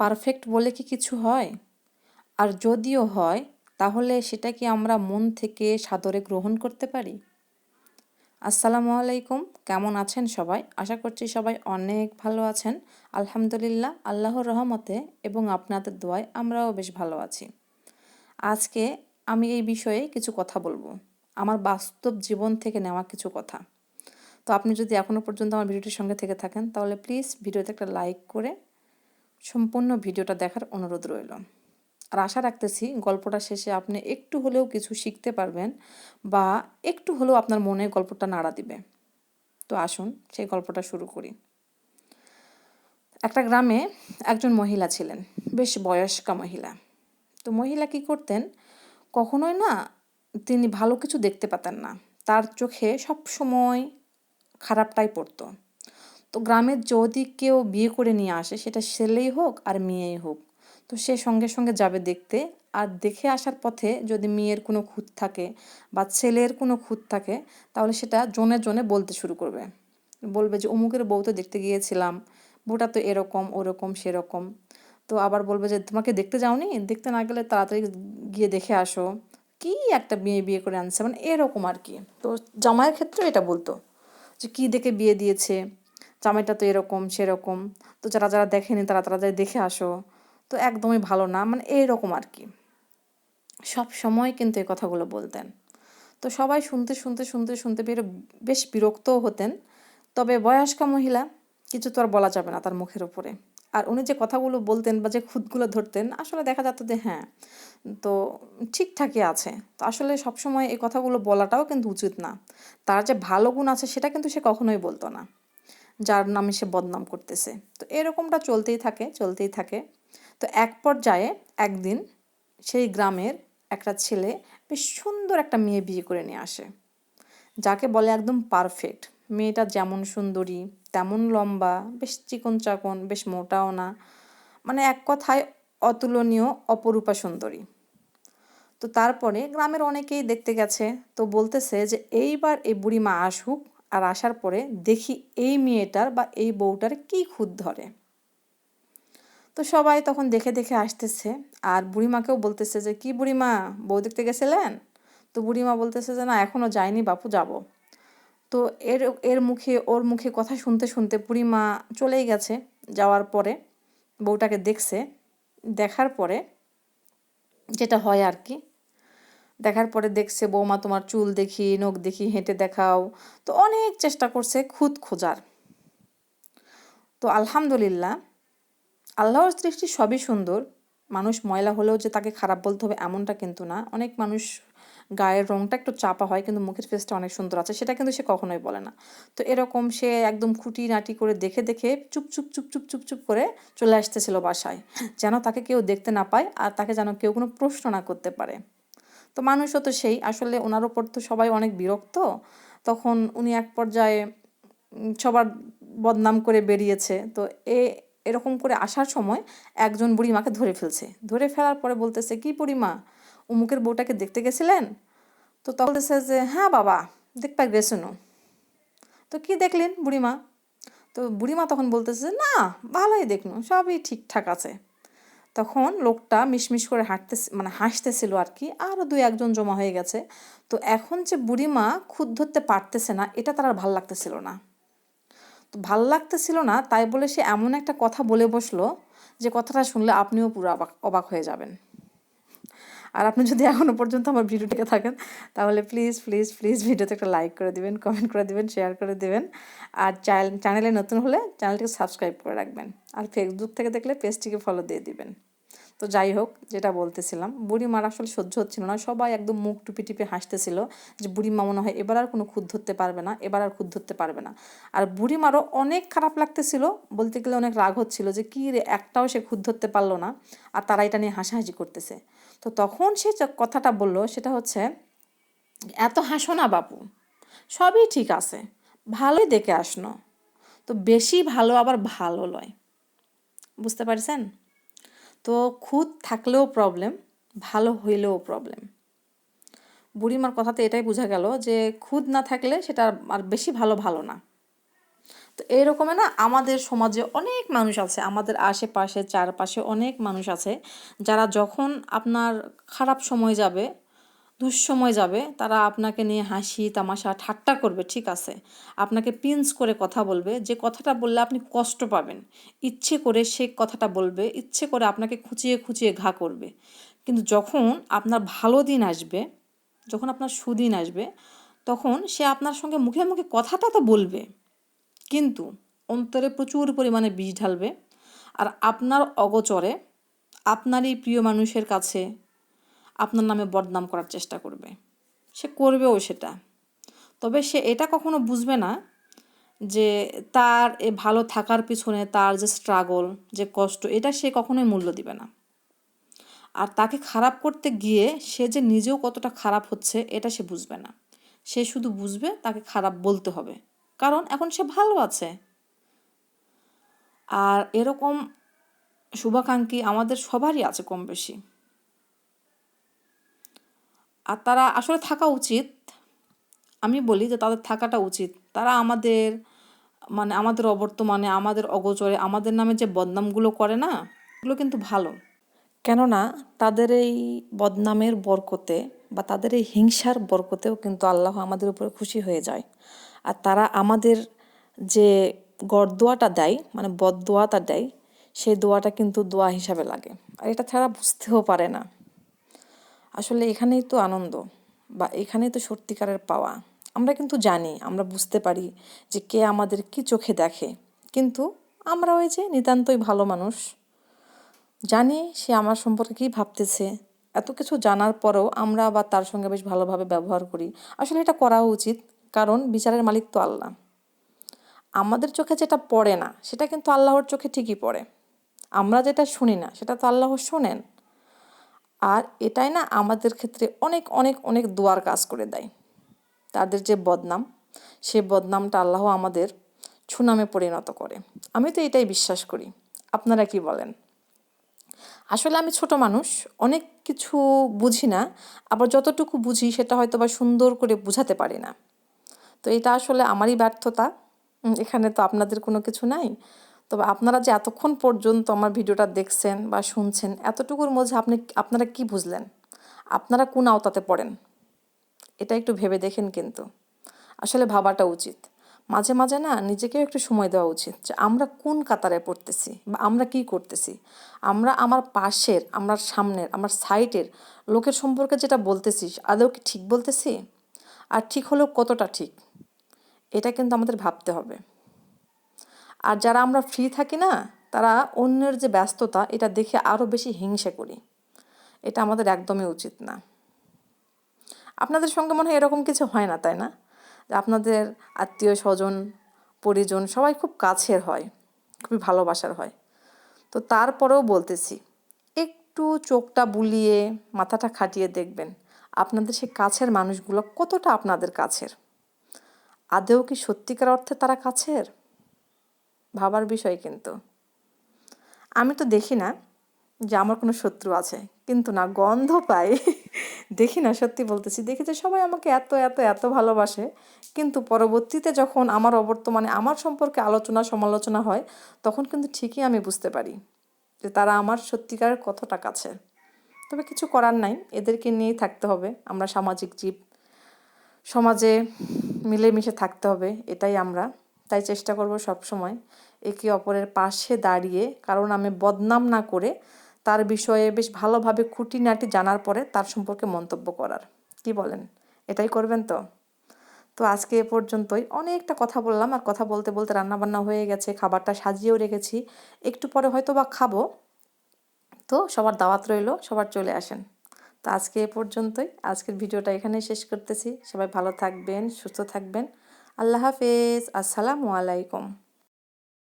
Perfect বলে কি কিছু হয়? আর যদিও হয়, তাহলে সেটা কি আমরা মন থেকে সাদরে গ্রহণ করতে পারি? আসসালামু আলাইকুম, কেমন আছেন সবাই? আশা করছি সবাই অনেক ভালো আছেন। আলহামদুলিল্লাহ, আল্লাহর রহমতে এবং আপনাদের দোয়ায় আমরাও বেশ ভালো আছি। আজকে আমি এই বিষয়ে কিছু কথা বলব। আমার বাস্তব জীবন থেকে নেওয়া কিছু কথা। তো আপনি যদি এখনও পর্যন্ত আমার ভিডিওটির সঙ্গে থেকে থাকেন, তাহলে প্লিজ ভিডিওতে একটা লাইক করে সম্পূর্ণ ভিডিওটা দেখার অনুরোধ রইল। আর আশা রাখতেছি গল্পটা শেষে আপনি একটু হলেও কিছু শিখতে পারবেন বা একটু হলেও আপনার মনে গল্পটা নাড়া দিবে। তো আসুন, সেই গল্পটা শুরু করি। একটা গ্রামে একজন মহিলা ছিলেন, বেশ বয়স্কা মহিলা। তো মহিলা কি করতেন, কখনোই না তিনি ভালো কিছু দেখতে পেতেন না। তার চোখে সব সময় খারাপটাই পড়তো। তো গ্রামের যদি কেউ বিয়ে করে নিয়ে আসে, সেটা ছেলেই হোক আর মেয়েই হোক, তো সে সঙ্গে সঙ্গে যাবে দেখতে। আর দেখে আসার পথে যদি মেয়ের কোনো খুঁত থাকে বা ছেলের কোনো খুঁত থাকে, তাহলে সেটা জনে জনে বলতে শুরু করবে। বলবে যে, অমুকের বউ তো দেখতে গিয়েছিলাম, বউটা তো এরকম, ওরকম, সেরকম। তো আবার বলবে যে, তোমাকে দেখতে যাওনি? দেখতে না গেলে তাড়াতাড়ি গিয়ে দেখে আসো। কি একটা মেয়ে বিয়ে করে আনছে মানে এরকম আর কি। তো জামাইয়ের ক্ষেত্রে এটা বলতো, যে কি দেখে বিয়ে দিয়েছে জামাইটা তো এরকম, সেরকম। তো যারা যারা দেখেনি তারা তারা দেখে আসো, তো একদমই ভালো না। মানে এইরকম আর কি। সব সময় কিন্তু এই কথাগুলো বলতেন। তো সবাই শুনতে শুনতে শুনতে শুনতে বের বেশ বিরক্তও হতেন। তবে বয়স্কা মহিলা, কিছু তো আর বলা যাবে না তার মুখের উপরে। আর উনি যে কথাগুলো বলতেন বা যে খুদগুলো ধরতেন, আসলে দেখা যেত যে হ্যাঁ তো ঠিকঠাকই আছে। তো আসলে সবসময় এই কথাগুলো বলাটাও কিন্তু উচিত না। তার যে ভালো গুণ আছে সেটা কিন্তু সে কখনোই বলতো না। যার নামে সে বদনাম করতেছে। তো এরকমটা চলতেই থাকে চলতেই থাকে। তো এক পর্যায়ে একদিন সেই গ্রামের একটা ছেলে বেশ সুন্দর একটা মেয়ে বিয়ে করে নিয়ে আসে, যাকে বলে একদম পারফেক্ট। মেয়েটা যেমন সুন্দরী, তেমন লম্বা, বেশ চিকন চাকন বেশ মোটাও না মানে এক কথায় অতুলনীয়, অপরূপা সুন্দরী। তো তারপরে গ্রামের অনেকেই দেখতে গেছে, তো বলতেছে যে এইবার এই বুড়ি মা আসুক আর আসার পরে দেখি এই মেয়েটার বা এই বউটার কি খুদ ধরে। তো সবাই তখন দেখে দেখে আসতেছে আর বুড়িমাকেও বলতেছে যে, কি বুড়িমা, বউ দেখতে গেছিলেন? তো বুড়িমা বলতেছে যে, না এখনও যায়নি বাপু, যাব। তো এর এর মুখে, ওর মুখে কথা শুনতে শুনতে বুড়িমা চলেই গেছে। যাওয়ার পরে বউটাকে দেখছে। দেখার পরে যেটা হয় আর কি দেখার পরে দেখছে, বৌমা, তোমার চুল দেখি, নখ দেখি, হেঁটে দেখাও। তো অনেক চেষ্টা করছে খুদ খোঁজার। তো আলহামদুলিল্লাহ, আল্লাহর সৃষ্টি সবই সুন্দর। মানুষ ময়লা হলেও যে তাকে খারাপ বলতে হবে এমনটা কিন্তু না। অনেক মানুষ গায়ের রংটা একটু চাপা হয়, কিন্তু মুখের ফেসটা অনেক সুন্দর আছে, সেটা কিন্তু সে কখনোই বলে না। তো এরকম সে একদম খুঁটি নাটি করে দেখে দেখে চুপ চুপ চুপ চুপ করে চলে আসতেছিল বাসায়, যেন তাকে কেউ দেখতে না পায় আর তাকে যেন কেউ কোনো প্রশ্ন না করতে পারে। তো মানুষও তো সেই। আসলে ওনার ওপর তো সবাই অনেক বিরক্ত। তখন উনি এক পর্যায়ে সবার বদনাম করে বেরিয়েছে। তো এ, এরকম করে আসার সময় একজন বুড়িমাকে ধরে ফেলছে। ধরে ফেলার পরে বলতেছে, কি বুড়িমা, উমুকের বউটাকে দেখতে গেছিলেন? তো তখন বলতেছে যে হ্যাঁ বাবা, দেখতে গেছেন তো কি দেখলেন বুড়িমা? তো বুড়িমা তখন বলতেছে, না, ভালোই দেখনু, সবই ঠিকঠাক আছে। তখন লোকটা মিশমিশ করে হাঁটতে মানে হাসতেছিল আর কি আরও দুই একজন জমা হয়ে গেছে। তো এখন যে বুড়িমা খুদ ধরতে পারতেছে না, এটা তার আর ভালো লাগতেছিল না। তো ভালো লাগতেছিল না, তাই বলে সে এমন একটা কথা বলে বসল যে কথাটা শুনলে আপনিও পুরো অবাক অবাক হয়ে যাবেন। আর আপনি যদি এখনও পর্যন্ত আমার ভিডিওটিকে থাকেন, তাহলে প্লিজ প্লিজ প্লিজ ভিডিওতে একটা লাইক করে দিবেন কমেন্ট করে দিবেন শেয়ার করে দিবেন। আর চ্যানেলে নতুন হলে চ্যানেলটিকে সাবস্ক্রাইব করে রাখবেন। আর ফেসবুক থেকে দেখলে পেজটিকে ফলো দিয়ে দিবেন। তো যাই হোক, যেটা বলতেছিলাম বুড়ি মার আসলে সহ্য হচ্ছিল না। সবাই একদম মুখ টুপি টিপে হাসতেছিল যে বুড়ি মা মনে হয় এবার আর কোনো খুদ ধরতে পারবে না, এবার আর খুদ ধরতে পারবে না। আর বুড়ি মারও অনেক খারাপ লাগতেছিল, বলতে গেলে অনেক রাগ হচ্ছিল যে, কী রে, একটাও সে খুদ ধরতে পারল না। আর তারা এটা নিয়ে হাসাহাসি করতেছে। তো তখন সে কথাটা বলল, সেটা হচ্ছে, এত হাসো না বাপু, সবই ঠিক আছে, ভালোই দেখে আসনো, তো বেশি ভালো আবার ভালো লয়। বুঝতে পারছেন? তো খুদ থাকলেও প্রবলেম ভালো হইলেও প্রবলেম বুড়িমার কথাতে এটাই বোঝা গেল যে খুদ না থাকলে সেটা আর বেশি ভালো ভালো না। তো এরকমে না আমাদের সমাজে অনেক মানুষ আছে, আমাদের আশেপাশে, চারপাশে অনেক মানুষ আছে, যারা যখন আপনার খারাপ সময় যাবে দুঃসময় যাবে, তারা আপনাকে নিয়ে হাসি, তামাশা, ঠাট্টা করবে, ঠিক আছে? আপনাকে পিঞ্চ করে কথা বলবে, যে কথাটা বললে আপনি কষ্ট পাবেন। ইচ্ছে করে সে কথাটা বলবে, ইচ্ছে করে আপনাকে খুঁচিয়ে খুঁচিয়ে ঘা করবে। কিন্তু যখন আপনার ভালো দিন আসবে, যখন আপনার সুদিন আসবে, তখন সে আপনার সঙ্গে মুখে মুখে কথাটা তো বলবে, কিন্তু অন্তরে প্রচুর পরিমাণে বিষ ঢালবে। আর আপনার অগচরে আপনারই প্রিয় মানুষের কাছে আপনার নামে বদনাম করার চেষ্টা করবে। সে করবেও সেটা। তবে সে এটা কখনো বুঝবে না যে তার এ ভালো থাকার পিছনে তার যে স্ট্রাগল যে কষ্ট, এটা সে কখনোই মূল্য দিবে না। আর তাকে খারাপ করতে গিয়ে সে যে নিজেও কতটা খারাপ হচ্ছে, এটা সে বুঝবে না। সে শুধু বুঝবে তাকে খারাপ বলতে হবে। কারণ এখন সে ভালো আছে। আর এরকম শুভাকাঙ্ক্ষী আমাদের সবারই আছে কম বেশি আর তারা আসলে থাকা উচিত। আমি বলি যে তাদের থাকাটা উচিত। তারা আমাদের মানে আমাদের অবর্তমানে, আমাদের অগোচরে, আমাদের নামে যে বদনামগুলো করে না, এগুলো কিন্তু ভালো। কেননা তাদের এই বদনামের বরকতে বা তাদের এই হিংসার বরকতেও কিন্তু আল্লাহ আমাদের উপরে খুশি হয়ে যায়। আর তারা আমাদের যে গড়দোয়াটা দেয় মানে বদদোয়াটা দেয়, সেই দোয়াটা কিন্তু দোয়া হিসাবে লাগে। আর এটা ছাড়া বুঝতেও পারে না। আসলে এখানেই তো আনন্দ বা এখানেই তো সত্যিকারের পাওয়া। আমরা কিন্তু জানি, আমরা বুঝতে পারি যে কে আমাদের কি চোখে দেখে। কিন্তু আমরা ওই যে নিতান্তই ভালো মানুষ। জানি সে আমার সম্পর্কে কী ভাবতেছে। এত কিছু জানার পরেও আমরা আবার তার সঙ্গে বেশ ভালোভাবে ব্যবহার করি। আসলে এটা করা উচিত, কারণ বিচারের মালিক তো আল্লাহ। আমাদের চোখে যেটা পড়ে না, সেটা কিন্তু আল্লাহর চোখে ঠিকই পড়ে। আমরা যেটা শুনি না, সেটা তো আল্লাহ শোনেন। আর এটাই না আমাদের ক্ষেত্রে অনেক অনেক অনেক দোয়ার কাজ করে দেয়। তাদের যে বদনাম, সে বদনামটা আল্লাহ আমাদের সুনামে পরিণত করে। আমি তো এটাই বিশ্বাস করি। আপনারা কি বলেন? আসলে আমি ছোট মানুষ, অনেক কিছু বুঝি না, আবার যতটুকু বুঝি সেটা হয়তো বা সুন্দর করে বুঝাতে পারি না। তো এটা আসলে আমারই ব্যর্থতা। এখানে তো আপনাদের কোনো কিছু নাই। তবে আপনারা যে এতক্ষণ পর্যন্ত আমার ভিডিওটা দেখছেন বা শুনছেন, এতটুকুর মধ্যে আপনি, আপনারা কি বুঝলেন? আপনারা কোন আওতাতে পড়েন? এটা একটু ভেবে দেখেন কিন্তু। আসলে ভাবাটা উচিত। মাঝে মাঝে না নিজেকেও একটু সময় দেওয়া উচিত যে আমরা কোন কাতারে পড়তেছি বা আমরা কি করতেছি? আমরা আমার পাশের, আমার সামনের, আমার সাইটের লোকের সম্পর্কে যেটা বলতেছি, আদৌ কি ঠিক বলতেছি? আর ঠিক হলেও কতটা ঠিক? এটা কিন্তু আমাদের ভাবতে হবে। আর যারা আমরা ফ্রি থাকি না, তারা অন্যের যে ব্যস্ততা, এটা দেখে আরও বেশি হিংসে করি। এটা আমাদের একদমই উচিত না। আপনাদের সঙ্গে মনে হয় এরকম কিছু হয় না, তাই না? আপনাদের আত্মীয় স্বজন, পরিজন সবাই খুব কাছের হয়, খুবই ভালোবাসার হয়। তো তারপরেও বলতেছি, একটু চোখটা বুলিয়ে মাথাটা খাটিয়ে দেখবেন, আপনাদের সেই কাছের মানুষগুলো কতটা আপনাদের কাছের? আদেও কি সত্যিকার অর্থে তারা কাছের? ভাবার বিষয় কিন্তু। আমি তো দেখি না যে আমার কোনো শত্রু আছে, কিন্তু না গন্ধ পাই। দেখি না, সত্যি বলতেছি। দেখি যে সবাই আমাকে এত এত এত ভালোবাসে, কিন্তু পরবর্তীতে যখন আমার অবর্তমানে আমার সম্পর্কে আলোচনা, সমালোচনা হয়, তখন কিন্তু ঠিকই আমি বুঝতে পারি যে তারা আমার সত্যিকারের কতটা কাছে। তবে কিছু করার নাই, এদেরকে নিয়েই থাকতে হবে। আমরা সামাজিক জীব, সমাজে মিলেমিশে থাকতে হবে, এটাই আমরা। তাই চেষ্টা করব সব সময় একে অপরের পাশে দাঁড়িয়ে, কারণ আমি বদনাম না করে তার বিষয়ে বেশ ভালোভাবে খুঁটিনাটি জানার পরে তার সম্পর্কে মন্তব্য করার। কি বলেন? এটাই করবেন তো? তো আজকে এ পর্যন্তই। অনেকটা কথা বললাম, আর কথা বলতে বলতে রান্নাবান্না হয়ে গেছে, খাবারটা সাজিয়েও রেখেছি। একটু পরে হয়তো বা খাব। তো সবার দাওয়াত রইল, সবার চলে আসেন। তো আজকে এ পর্যন্তই। আজকের ভিডিওটা এখানেই শেষ করতেছি। সবাই ভালো থাকবেন, সুস্থ থাকবেন। আল্লাহ হাফেজ। আসসালামু আলাইকুম।